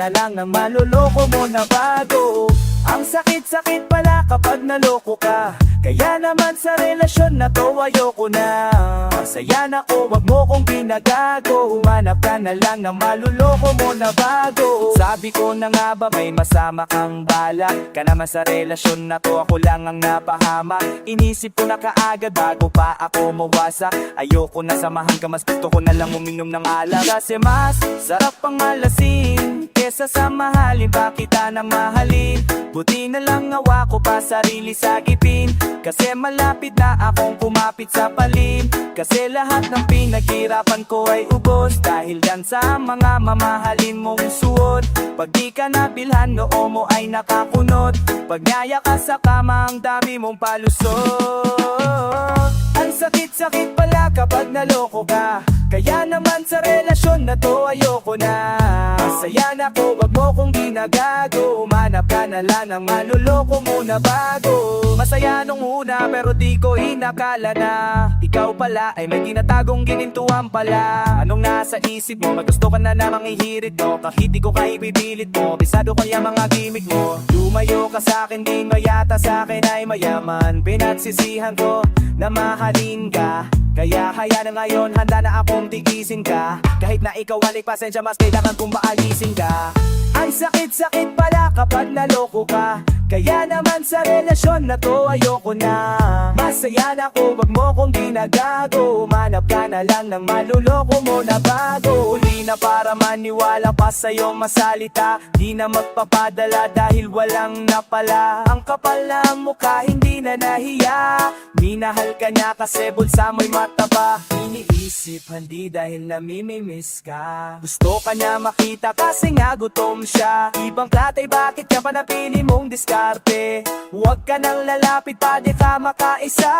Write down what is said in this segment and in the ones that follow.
na lang ng maluloko mo na bago. Ang sakit-sakit pala kapag naloko ka. Kaya naman sa relasyon na to ayoko na. Saya na ko, wag mo kong ginagago Humanap ka na lang ng maluloko mo na bago. Sabi ko na nga ba may masama kang bala? Ka naman sa relasyon na to ako lang ang napahama. Inisip ko na kaagad bago pa ako mawasa. Ayoko na samahan ka mas gusto ko na lang uminom ng alak Kasi mas sarap pang malasin Kesa sa mahalin pa kita na mahalin? Buti na lang nawa ko pa sarili sa gipin. Kasi malapit na akong kumapit sa palim Kasi lahat ng pinaghirapan ko ay ubos. Dahil yan sa mga mamahalin mong suot. Pag di ka nabilhan noo mo ay nakakunot. Pag ka sa kama ang dami mong palusot Ang sakit-sakit pala kapag naloko ka. Kaya naman sa relasyon na to ayoko na. Masaya na ko, wag mo kong ginagago. Umanap ka na lang ng manluloko mo na bago. Masaya nung una pero di ko inakala na. Ikaw pala ay may tinatagong ginintuan pala. Anong nasa isip mo? Magusto ka na namang ihirit mo. Kahit di ko ka ipipilit mo Bisado yung mga gimmick mo. Lumayo ka sa akin, di mayata sa akin ay mayaman. Pinagsisihan ko na mahalin ka. Kaya kaya na ngayon handa na akong tigisin ka. Kahit na ikaw alik pasensya mas kailangan kong maalisin ka. Ang sakit-sakit pala kapag naloko ka Kaya naman sa relasyon na to ayoko na. Masaya na ko wag mo kong ginagago. Umanap ka na lang ng maluloko mo na bago. Uli na para maniwala pa sa'yo masalita. Di na magpapadala dahil walang napala. Ang kapal ng mukha hindi na nahiya. Minahal ka niya kasi bulsa mo'y mataba. Iniisip hindi dahil namimimiss ka. Gusto ka niya makita kasi nga gutom siya. Ibang klatay bakit ka pa napili mong diskarte? Huwag ka nang lalapit pa di ka makaisa.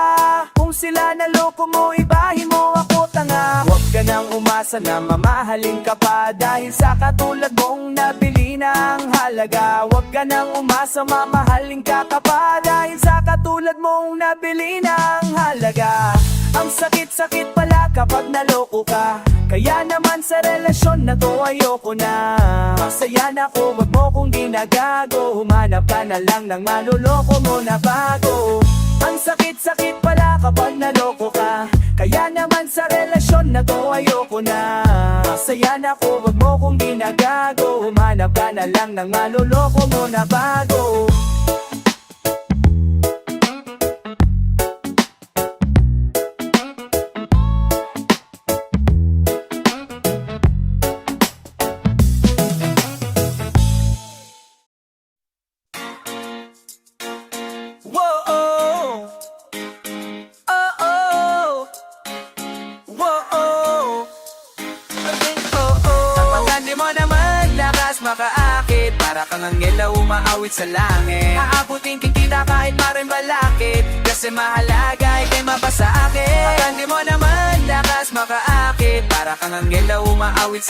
Kung sila naloko mo ibahin mo ako tanga. Huwag ka nang umasa na mamahalin ka pa Dahil sa katulad mong nabili ng halaga. Huwag ka nang umasa mamahalin ka ka pa Dahil sa katulad mong nabili ng halaga. Ang sakit-sakit pala kapag naloko ka. Kaya naman sa relasyon na to ayoko na. Masaya na ko, wag mo kong ginagago. Humanap ka na lang ng manloloko mo na bago. Ang sakit-sakit pala kapag naloko ka. Kaya naman sa relasyon na to ayoko na. Masaya na ko, wag mo kong ginagago. Humanap ka na lang ng manloloko mo na bago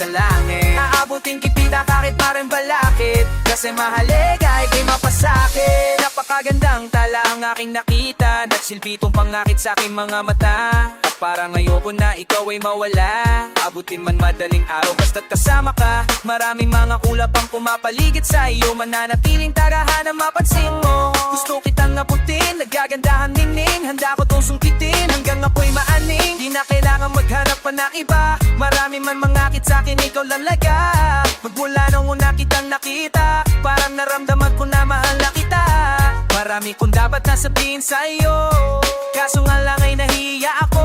sa langit. Aabutin kita kahit maring balakit. Kasi mahalaga ikay mapasakit. Napakagandang tala ang aking nakita. Nagsilbi itong pangakit sa aking mga mata. At parang ayoko na ikaw ay mawala. Abutin man madaling araw basta't kasama ka. Maraming mga kulap ang pumapaligid sa iyo Mananatiling tagahan ang mapansin mo. Gusto kitang abutin, nagagandahan ningning. Handa ko tong sungkitin hanggang ako'y maaning. Di na maghanap pa ng iba. Marami man mangakit sa akin, ikaw lang laga. Magmula nung una kitang nakita Parang naramdaman ko na mahal na kita. Marami kong dapat na sabihin sa iyo Kaso nga lang ay nahiya ako.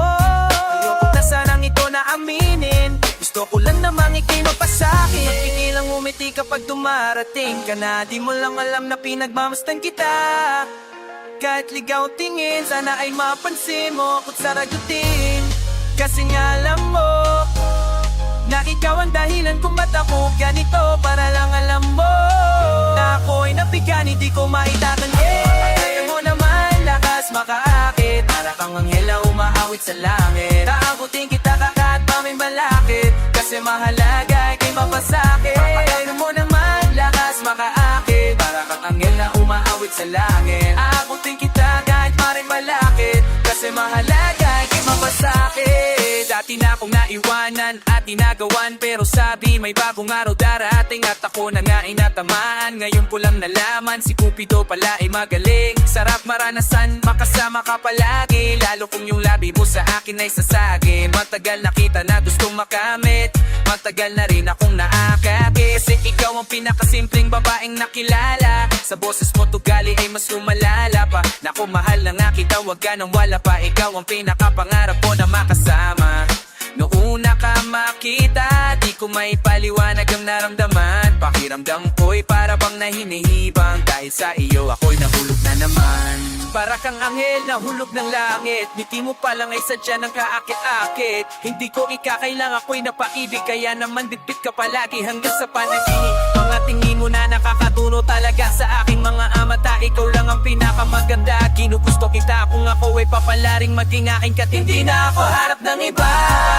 Ayoko na sanang ito na aminin. Gusto ko lang namang ikinapa sa akin Pigilang umiti kapag dumarating ka na. Di mo lang alam na pinagmamastan kita. Kahit ligaw tingin Sana ay mapansin mo ako't saragutin Kasi nga alam mo na ikaw ang dahilan kung ba't ako ganito. Para lang alam mo Na ako'y nabigan, hindi ko maitatanggi. Kaya mo naman, lakas makaakit. Para kang anghela umaawit sa langit. Aabutin kita kakat paming balakit Kasi mahalaga, ikay mapasakit Kaya mo naman, lakas makaakit. Para kang anghela umaawit sa langit. Aabutin kita kahit maring malaki mahalaga Di mapasakit Dati na akong naiwanan at tinagawan Pero sabi may bagong araw darating At ako na nga ay natamaan. Ngayon ko lang nalaman Si Cupido pala ay magaling. Sarap maranasan Makasama ka palagi. Lalo kung yung labi mo sa akin ay sasagi. Matagal na kita na gustong makamit Matagal na rin akong naakakit Kasi ikaw ang pinakasimpleng babaeng nakilala. Sa boses mo tugali ay mas lumalala pa. Naku mahal na nga kita wag ka nang wala pa. Ikaw ang pinakapangarap ko na makasama Noong una ka Di ko may paliwanag ang naramdaman. Pakiramdam ko'y para bang nahinihibang. Dahil sa iyo ako'y nahulog na naman. Para kang anghel na hulog ng langit. Ngiti mo pa lang ay sadya ng kaakit-akit. Hindi ko ikakailang ako'y napaibig Kaya naman dipit ka palagi hanggang sa panaginip. Mga tingin mo na nakakatuno talaga sa aking mga amata Ikaw lang ang pinakamaganda. Ginugusto kita kung ako ay papalaring maging aking kat Hindi na ako harap ng iba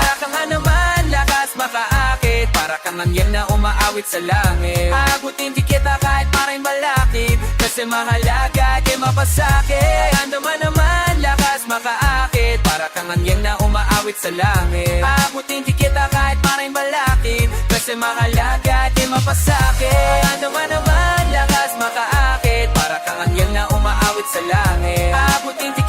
Para ka nga naman lakas makaakit. Para kang anyan na umaawit sa langit. Agutin di kita kahit maray malakit Kasi mahalaga di mapasakit. Ando man naman lakas makaakit. Para kang anyan na umaawit sa langit. Agutin di kita kahit maray malakit Kasi mahalaga di mapasakit. Ando man naman lakas makaakit. Para kang anyan na umaawit sa langit. Agutin di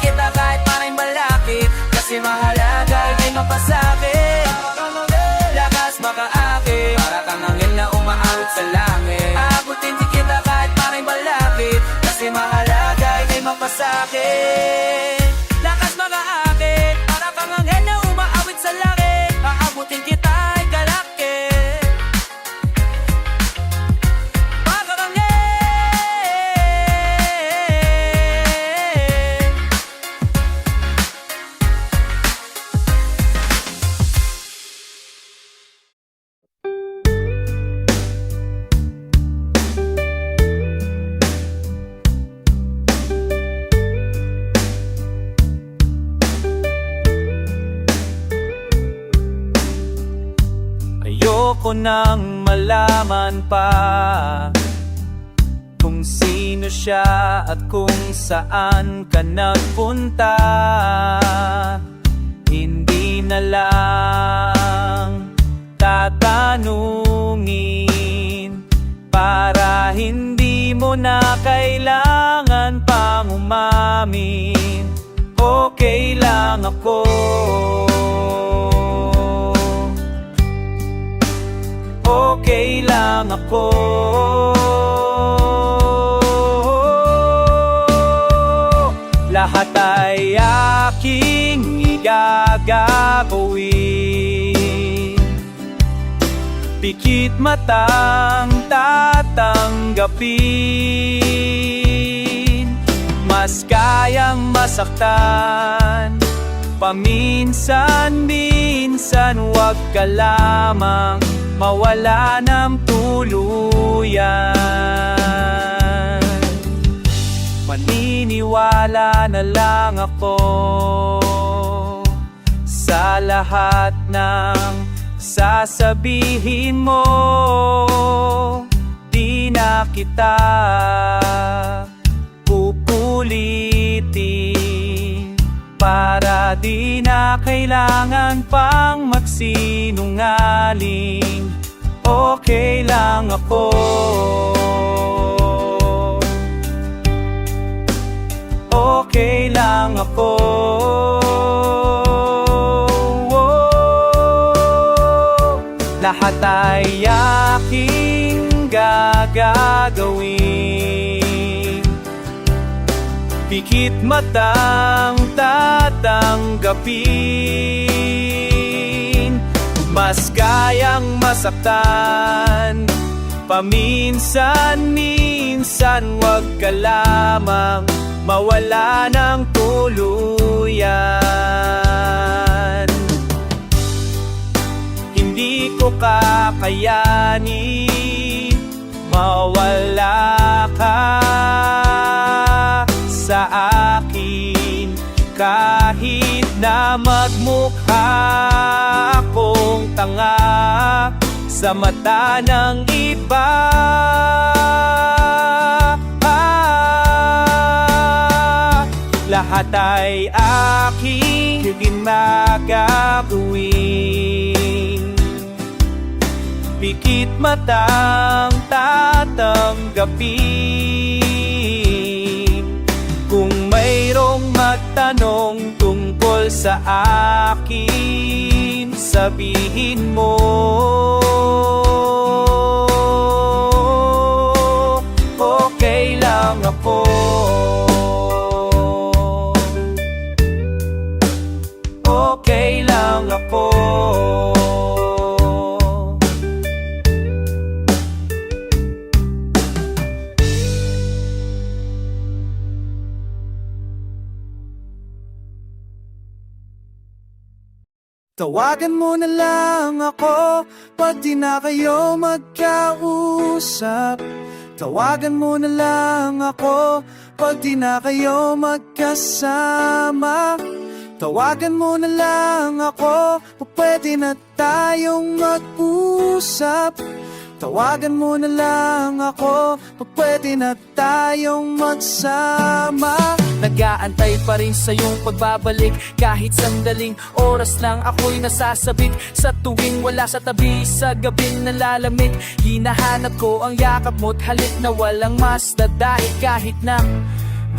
nang malaman pa Kung sino siya at kung saan ka nagpunta. Hindi na lang tatanungin Para hindi mo na kailangan pang umamin. Okay lang ako lang ako Lahat ay aking igagawin Pikit matang tatanggapin. Mas kayang masaktan. Paminsan-minsan wag ka lamang Mawala ng tuluyan. Maniniwala na lang ako Sa lahat ng sasabihin mo. Di na kita pupulitin na kailangan pang magsinungaling. Okay lang ako. Okay lang ako. Lahat ay aking gagagawin Pikit matang tatanggapin. Mas kayang masaktan. Paminsan-minsan wag ka lamang Mawala ng tuluyan. Hindi ko kakayanin Mawala ka sa akin Kahit na magmukha akong tanga Sa mata ng iba. Ah, lahat ay aking ginagagawin Pikit matang tatanggapin mayroong magtanong tungkol sa akin Sabihin mo Tawagan mo na lang ako Pag di na kayo magkausap. Tawagan mo na lang ako Pag di na kayo magkasama. Tawagan mo na lang ako O pwede na tayong mag-usap Tawagan mo na lang ako O pwede na tayong magsama. Nag-aantay pa rin sa iyong pagbabalik Kahit sandaling oras lang ako'y nasasabik. Sa tuwing wala sa tabi Sa gabing nalalamig. Hinahanap ko ang yakap mo't halik na walang mas Dahil kahit na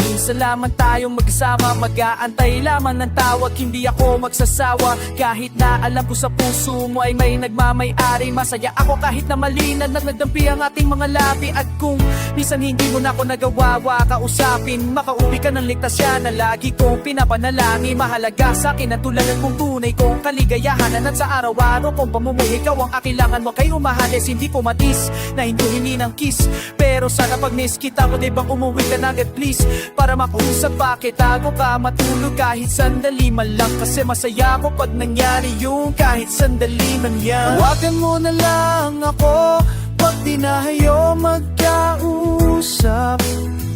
Minsan lamang tayong magkasama Mag-aantay lamang ng tawag. Hindi ako magsasawa. Kahit na alam ko sa puso mo ay may nagmamay-ari. Masaya ako kahit na malinan At nagdampi ang ating mga labi. At kung minsan hindi mo na ako nagawawa Kausapin, makauwi ka ng ligtas yan Na lagi kong pinapanalangin. Mahalaga sa akin ang tulagan kong tunay kong kaligayahan At sa araw-araw kong pamumuhay Ikaw ang akilangan mo kay umahalis Hindi ko matis na hindi hingi ng kiss. Pero sana pag miss kita mo di bang umuwi ka na agad please Para makusap. Bakit ako ka matulog? Kahit sandali man lang. Kasi masaya ako pag nangyari yung kahit sandali man yan. Tawagan mo na lang ako. Pag di na kayo magkausap.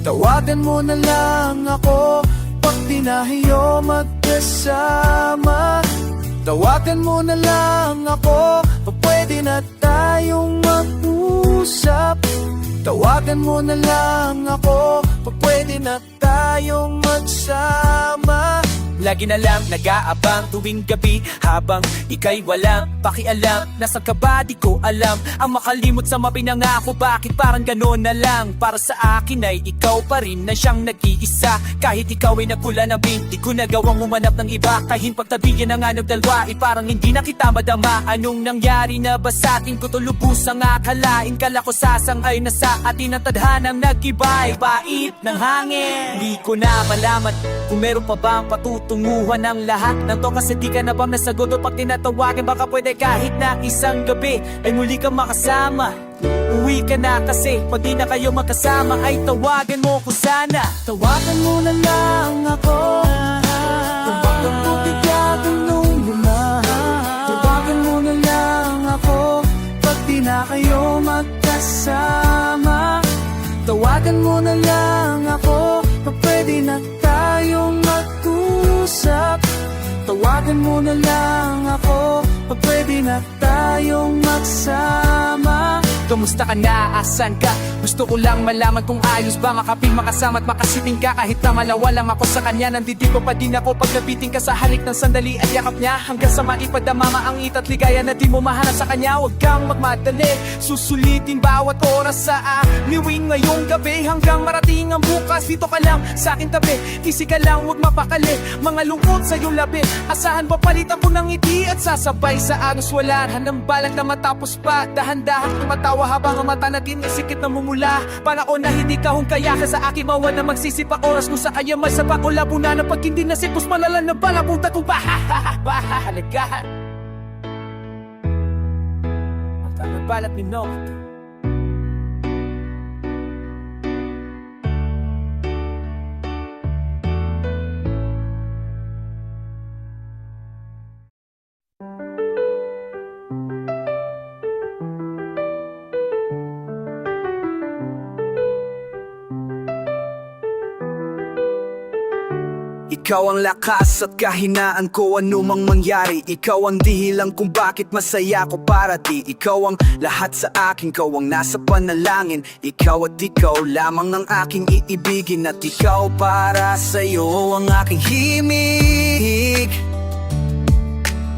Tawagan mo na lang ako. Pag di na kayo magkasama. Tawagan mo na lang ako. Pag pwede na tayong mag-usap Tawagan mo na lang ako Pag pwede na tayong magsama Lagi na lang nag-aabang tuwing gabi Habang ika'y walang pakialam. Nasa ka di ko alam Ang makalimot sa mapinangako. Bakit parang gano'n na lang? Para sa akin ay ikaw pa rin na siyang nag-iisa. Kahit ikaw ay nagkula ng Di ko nagawang umanap ng iba. Kahit pagtabigan ng anong dalwa Ay parang hindi na kita madama. Anong nangyari na ba sa atin ko to lubusang akalain Kala ko sasangay na sa atin ang tadhanang nag-ibay Pait ng hangin. Di ko na malaman kung meron pa bang patutunguhan ng lahat ng to Kasi di ka na bang nasagot o pag tinatawagan Baka pwede kahit na isang gabi ay muli kang makasama. Uwi ka na kasi pag di na kayo magkasama Ay tawagan mo ko sana. Tawagan mo na lang ako. Tawagan ko bigla nung lumahan. Tawagan mo na lang ako Pag di na kayo magkasama. Tawagan mo na lang ako Pag pwede na Tawagan mo na lang ako Pag pwede na tayong magsama Kamusta ka na? Asan ka? Gusto ko lang malaman kung ayos ba Makaping makasama at makasiting ka. Kahit na malawa lang ako sa kanya Nanditiko pa din ako. Pag nabiting ka sa halik ng sandali At yakap niya. Hanggang sa maipadamama Ang ita't ligaya na di mo mahanap sa kanya. Huwag kang magmadali. Susulitin bawat oras sa aliwing ngayong gabi. Hanggang marating ang bukas Dito ka lang sa akin tabi. Kisi ka lang huwag mapakali. Mga lungkot sa iyong labi. Asahan ba palitan ko ng ngiti At sasabay sa agos wala Hanang balang na matapos pa. Dahan-dahan matawa habang ang mata natin Isikit na mumula Para ko na hindi ka hong kaya ka sa akin mawa na magsisipa oras Kung sa kanya may sapak o labuna na Pag hindi na sipos malalan na bala Punta ko ba Bahalagahan Ang tanong balat ni Noct Ikaw ang lakas at kahinaan ko anumang mangyari. Ikaw ang dihilang kung bakit masaya ko para di. Ikaw ang lahat sa akin, ikaw ang nasa panalangin. Ikaw at ikaw lamang ang aking iibigin. At ikaw para sa'yo ang aking himig.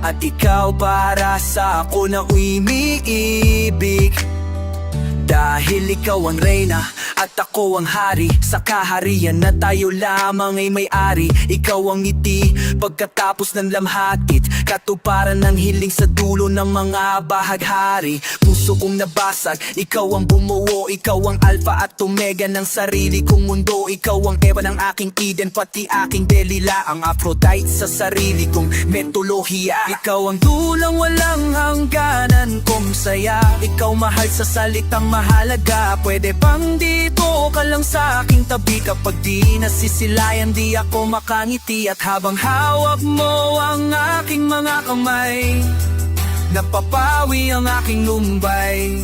At ikaw para sa ako na umiibig dahil ikaw ang reyna at ako ang hari Sa kaharian na tayo lamang ay may-ari. Ikaw ang ngiti pagkatapos ng lamhatit Katuparan ng hiling sa dulo ng mga bahaghari. Puso kong nabasag, ikaw ang bumuo Ikaw ang alpha at omega ng sarili kong mundo. Ikaw ang Eva ng aking Eden pati aking Delila Ang Aphrodite sa sarili kong metolohiya. Ikaw ang tulang walang hangganan kong saya Ikaw mahal sa salitang mahalaga. Pwede bang dito ka lang sa aking tabi? Kapag di nasisilayan di ako makangiti. At habang hawak mo ang aking mga kamay Napapawi ang aking lumbay.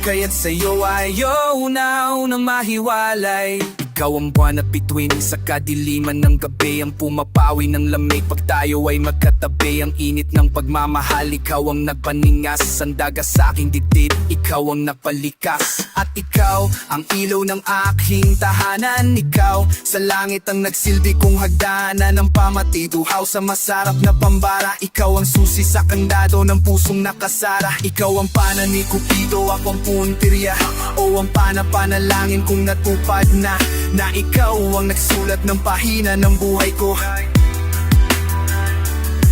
Kaya't sa'yo ayaw na unang mahiwalay Ikaw ang buwan at bituin sa kadiliman ng gabi. Ang pumapawi ng lamig pag tayo ay magkatabi. Ang init ng pagmamahal Ikaw ang nagpaninga sa sandaga sa aking dibdib Ikaw ang napalikas. At ikaw ang ilaw ng aking tahanan. Ikaw sa langit ang nagsilbi kong hagdanan. Ng pamatiduhaw sa masarap na pambara. Ikaw ang susi sa kandado ng pusong nakasara. Ikaw ang pana ni Cupido, ako ang puntirya O ang pana-panalangin kung natupad na Na ikaw ang nagsulat ng pahina ng buhay ko.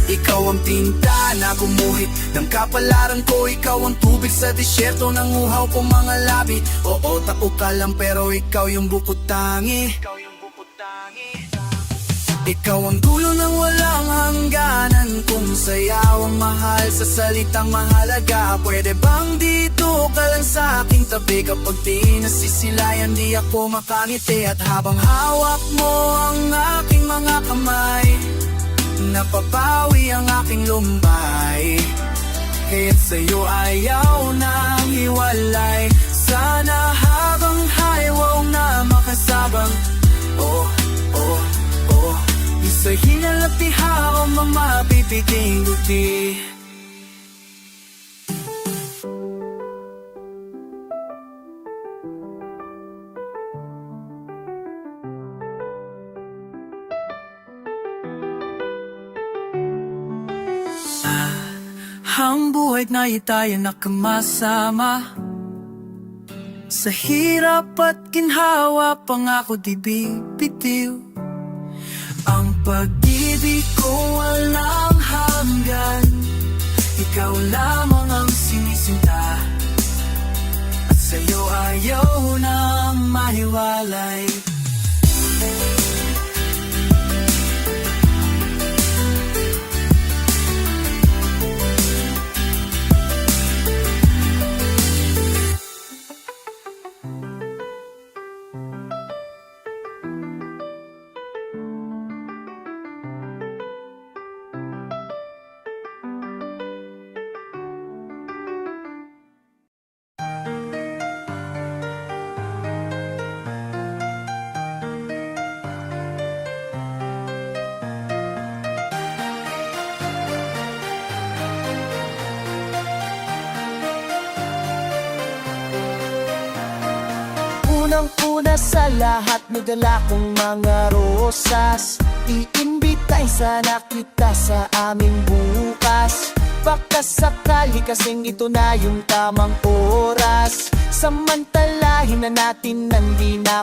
Ikaw ang tinta na gumuhit ng kapalaran ko. Ikaw ang tubig sa disyerto ng uhaw ko mga labi. Oo, tako ka lang pero ikaw yung bukod tangi. Ikaw yung bukod tangi ikaw ang dulo ng walang hangganan. Kung sayaw ang mahal sa salitang mahalaga Pwede bang dito ka lang sa aking tabi? Kapag di nasisilayan di ako makangiti. At habang hawak mo ang aking mga kamay Napapawi ang aking lumbay. Kaya't sa'yo ayaw nang hiwalay. Sana habang haywaw na makasabang oh Sa hinal at tihaw mamapipiging guti Ang buhay na tayo nakamasama Sa hirap at ginhawa Pangako di bibitiw pag-ibig ko walang hanggan Ikaw lamang ang sinisinta. At sa'yo ayaw nang mahiwalay sa lahat may dala kong mga rosas. Iimbitay sana kita sa aming bukas. Baka sakali kasing ito na yung tamang oras. Samantalahin na natin nang di na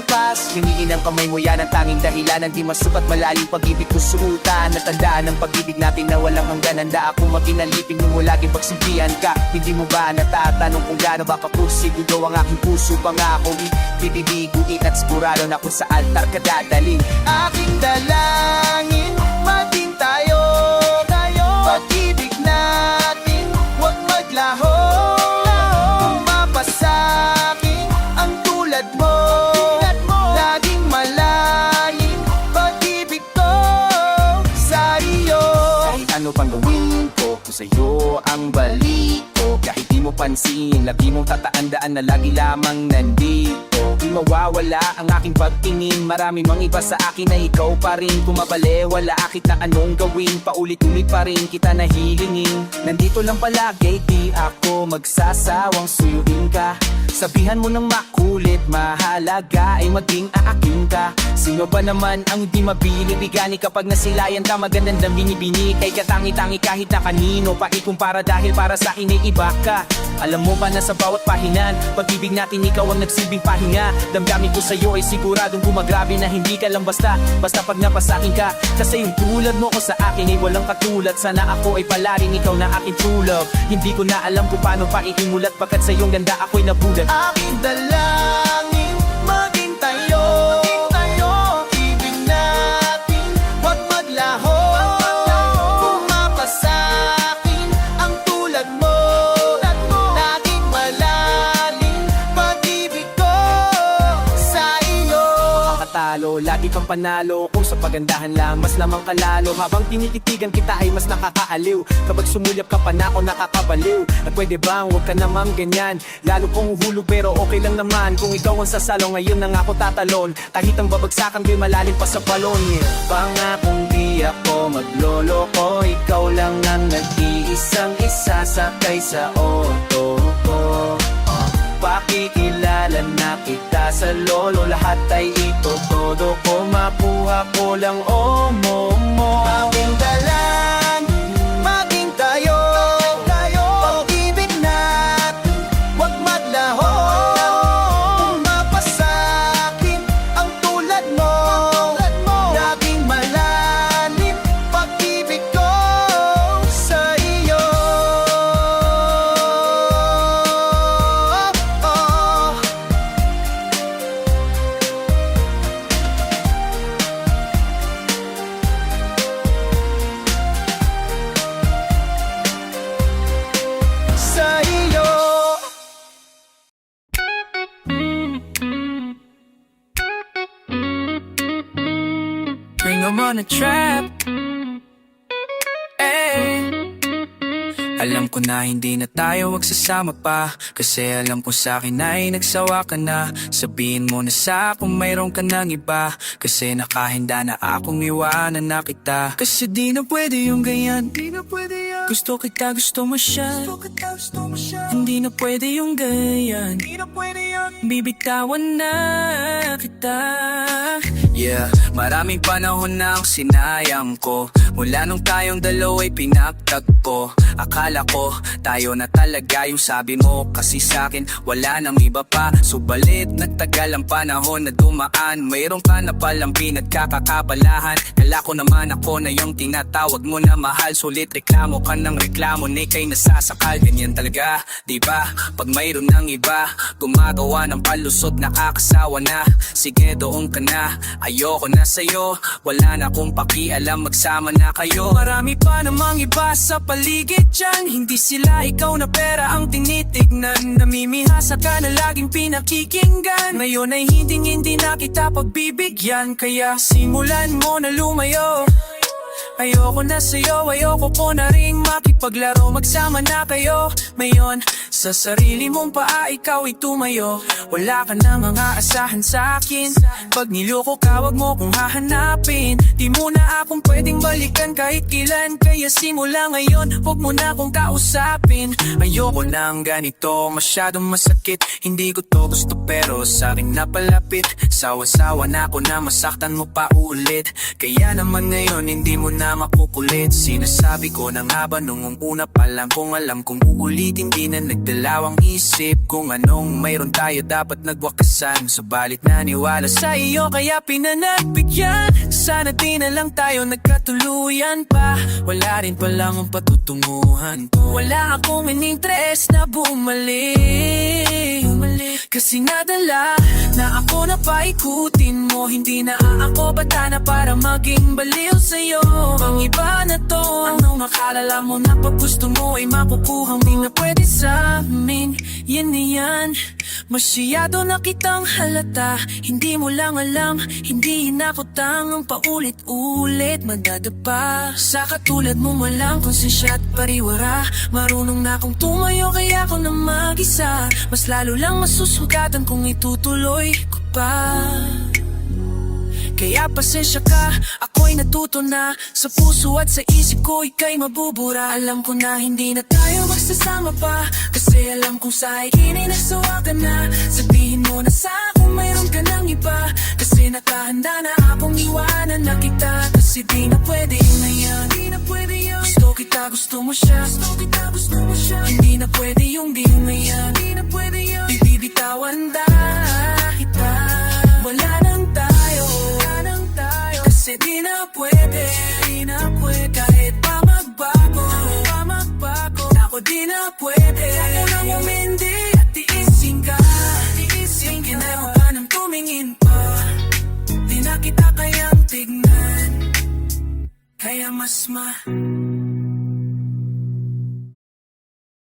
kumukas Hiniin ang kamay mo yan ang tanging dahilan Ang di masukat malalim pag-ibig ko sumutan Natandaan ang pag-ibig natin na walang hanggan. Handa ako makinalipin mo mo laging pagsimpihan ka. Hindi mo ba natatanong kung gaano ba kapusiguro Ang aking puso pangako Bibibiguin at sigurado na kung sa altar ka dadaling Aking dalangin, maging pansin Lagi mong tataandaan na lagi lamang nandito Mawawala ang aking pagtingin. Marami mang iba sa akin na ikaw pa rin. Kumabale, wala akit na anong gawin. Paulit-ulit pa rin kita nahilingin Nandito lang palagi, di ako magsasawang suyuin ka. Sabihan mo ng makulit, mahalaga ay maging aaking ka. Sino ba naman ang di mabili? Bigani kapag nasilayan ka magandang dang binibini. Kay katangi-tangi kahit na kanino Pa ikumpara dahil para sa akin ka. Alam mo ba na sa bawat pahinan Pag-ibig natin ikaw ang nagsilbing pahinga Damdamin ko sa'yo ay siguradong gumagrabe na hindi ka lang basta. Basta pag napasakin ka Kasi yung tulad mo ko sa akin ay walang katulad. Sana ako ay palarin ikaw na aking true love. Hindi ko na alam kung paano pa iimulat Pagkat sa iyong ganda ako'y nabulat Aking dalangin panalo Kung sa pagandahan lang, mas lamang kalalo Habang tinititigan kita ay mas nakakaaliw. Kapag sumulyap ka pa na ako nakakabaliw. At pwede bang huwag ka naman ganyan. Lalo kong uhulog pero okay lang naman. Kung ikaw ang sasalo ngayon na nga ako tatalon. Kahit ang babagsakan ko'y malalim pa sa balon yeah. Pangakong di ako magloloko. Ikaw lang ang nag-iisang isasakay sa ko Pakikilala na kita sa lolo Lahat ay ito todo ko. Mapuha ko lang o mo mo ko na hindi na tayo magsasama pa. Kasi alam ko sa akin ay nagsawa ka na. Sabihin mo na sa kung mayroon ka ng iba. Kasi nakahinda na akong iwanan na kita. Kasi di na pwede yung ganyan. Di na pwede yan. Gusto kita, gusto mo siya. Gusto kita, gusto mo siya. Hindi na pwede yung ganyan. Hindi na pwede yan. Bibitawan na kita Yeah, maraming panahon na ang sinayang ko. Mula nung tayong dalawa'y pinagtagpo. Akala ko tayo na talaga yung sabi mo. Kasi sa'kin wala nang iba pa. Subalit nagtagal ang panahon na dumaan. Mayroon ka na palang pinagkakakabalahan. Kala ko naman ako na yung tinatawag mo na mahal. Sulit reklamo ka ng reklamo ni kay nasasakal. Ganyan talaga, di ba? Pag mayroon ng iba Gumagawa ng palusot. Nakakasawa na. Sige doon ka na, ayoko na sa'yo. Wala na akong pakialam magsama na kayo. Marami pa namang iba sa paligid dyan. Hindi sila ikaw na pera ang tinitignan. Namimihasa ka na laging pinakikinggan. Ngayon ay hindi hindi na kita pagbibigyan. Kaya simulan mo na lumayo Ayoko na sa'yo, ayoko ko na rin makipaglaro. Magsama na kayo, mayon. Sa sarili mong paa, ikaw ay tumayo. Wala ka na mga asahan sa akin. Pag niloko ka, wag mo kong hahanapin. Di mo na akong pwedeng balikan kahit kailan. Kaya simula ngayon, wag mo na akong kausapin. Ayoko na ang ganito, masyadong masakit. Hindi ko to gusto pero sa akin napalapit. Sawa-sawa na ako na masaktan mo pa ulit. Kaya naman ngayon, hindi mo na makukulit. Sinasabi ko na nga ba nung una pa lang Kung alam kong uulitin di na nagdalawang isip. Kung anong mayroon tayo dapat nagwakasan. Subalit naniwala sa iyo kaya pinanagbigyan Sana di na lang tayo nagkatuluyan pa. Wala rin palang ang patutunguhan ko Wala akong ininteres na bumalik. Kasi nadala na ako na paikutin mo. Hindi na ako bata na para maging baliw sa'yo. Ang iba na to Anong makalala mo na pag gusto mo ay makukuha mo. Di na pwede sa amin Yan na yan. Masyado na kitang halata. Hindi mo lang alam Hindi na ako tanga ng paulit-ulit Madadapa Sa katulad mo walang konsensya at pariwara. Marunong na akong tumayo kaya ako na mag-isa. Mas lalo lang masusugatan kung itutuloy ko pa. Kaya pasensya ka, ako'y natuto na. Sa puso at sa isip ko ika'y mabubura. Alam ko na hindi na tayo magsasama pa. Kasi alam kong sa akin ay nasawa ka na. Sabihin mo na sa akin mayroon ka ng iba. Kasi nakahanda na akong iwanan na kita. Kasi di na pwede na yan. Di na pwede yun Gusto kita, gusto mo siya. Gusto kita, gusto mo siya. Hindi na pwede yung di na yan. Di na pwede yun Bibitawan kita. Wala nang tayo. Wala nang tayo. Kasi di na pwede. Di na pwede Ako di na pwede Ako nang umindi At tiisin ka Tiisin ka na ka nang tumingin pa Di na kita kayang tignan Kaya mas ma